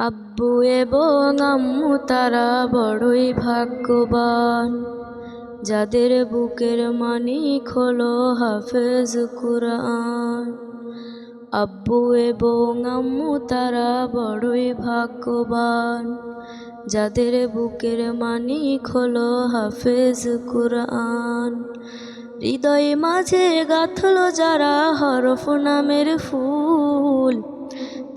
আব্বু এবং আম্মু, তারা বড়ই ভাগ্যবান। যাদের বুকের মানিক হলো হাফেজ কুরআন। আব্বু এবং আম্মু, তারা বড়ই ভাগ্যবান। যাদের বুকের মানিক হলো হাফেজ কুরআন। হৃদয় মাঝে গাথল যারা হরফ নামের ফুল।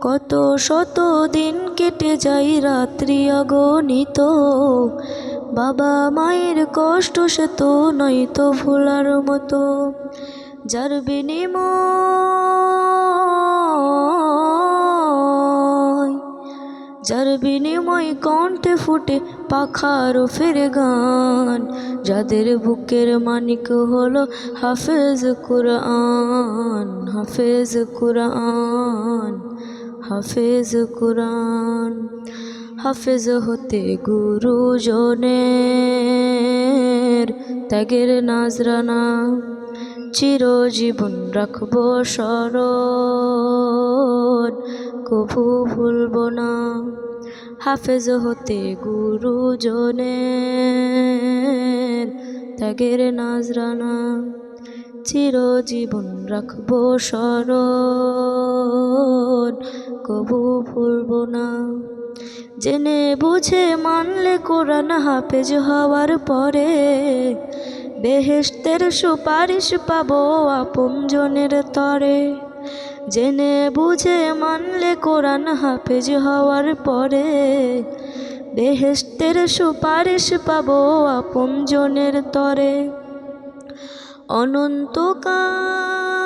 কত শত দিন কেটে যায় রাত্রি অগণিত। বাবা মায়ের কষ্ট সে তো নয়তো ভোলার মতো। যার বিনিময় যার বিনিময় কণ্ঠে ফুটে পাখার ফের গান। যাদের বুকের মানিক হলো হাফেজ কুরআন হাফেজ কুরআন। হাফেজ কুরআন, হাফেজ হতে গুরুজনের ত্যাগের নাজরানা, চিরজীবন রাখব স্মরণ কভু ভুলব না। হাফেজ হতে গুরুজনের ত্যাগের নাজরানা, চিরজীবন রাখব স্মরণ কবু ভুলব না। জেনে বুঝে মানলে কোরআন হাফেজ হওয়ার পরে বেহেস্তের সুপারিশ পাবো আপনজনের তরে। জেনে বুঝে মানলে কোরআন হাফেজ হওয়ার পরে বেহেস্তের সুপারিশ পাবো আপনজনের তরে। অনন্তকাল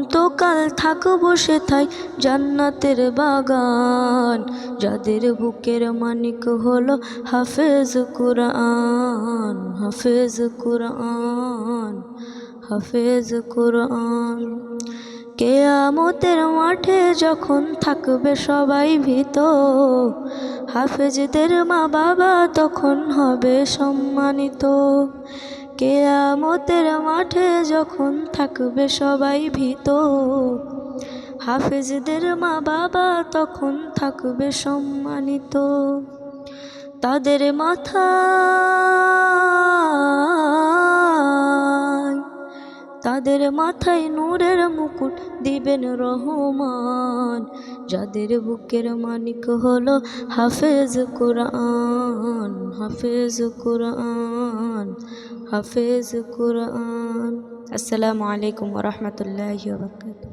অনন্তকাল থাকব সেথায় জান্নাতের বাগান, যাদের বুকের মানিক হলো হাফেজ কুরআন হাফেজ কুরআন হাফেজ কুরআন। কেয়ামতের মাঠে যখন থাকবে সবাই ভীত, হাফেজদের মা বাবা তখন হবে সম্মানিত। কেয়ামতের মাঠে যখন থাকবে সবাই ভীত হাফেজদের মা বাবা তখন থাকবে সম্মানিত। তাদের মাথা মাথায় নূরের মুকুট দিবেন রহমান। যাদের বুকের মানিক হলো হাফেজ কোরআন হাফেজ কোরআন হাফেজ কোরআন। আসসালামু আলাইকুম রহমতুল্লাহ বারকাতুহ।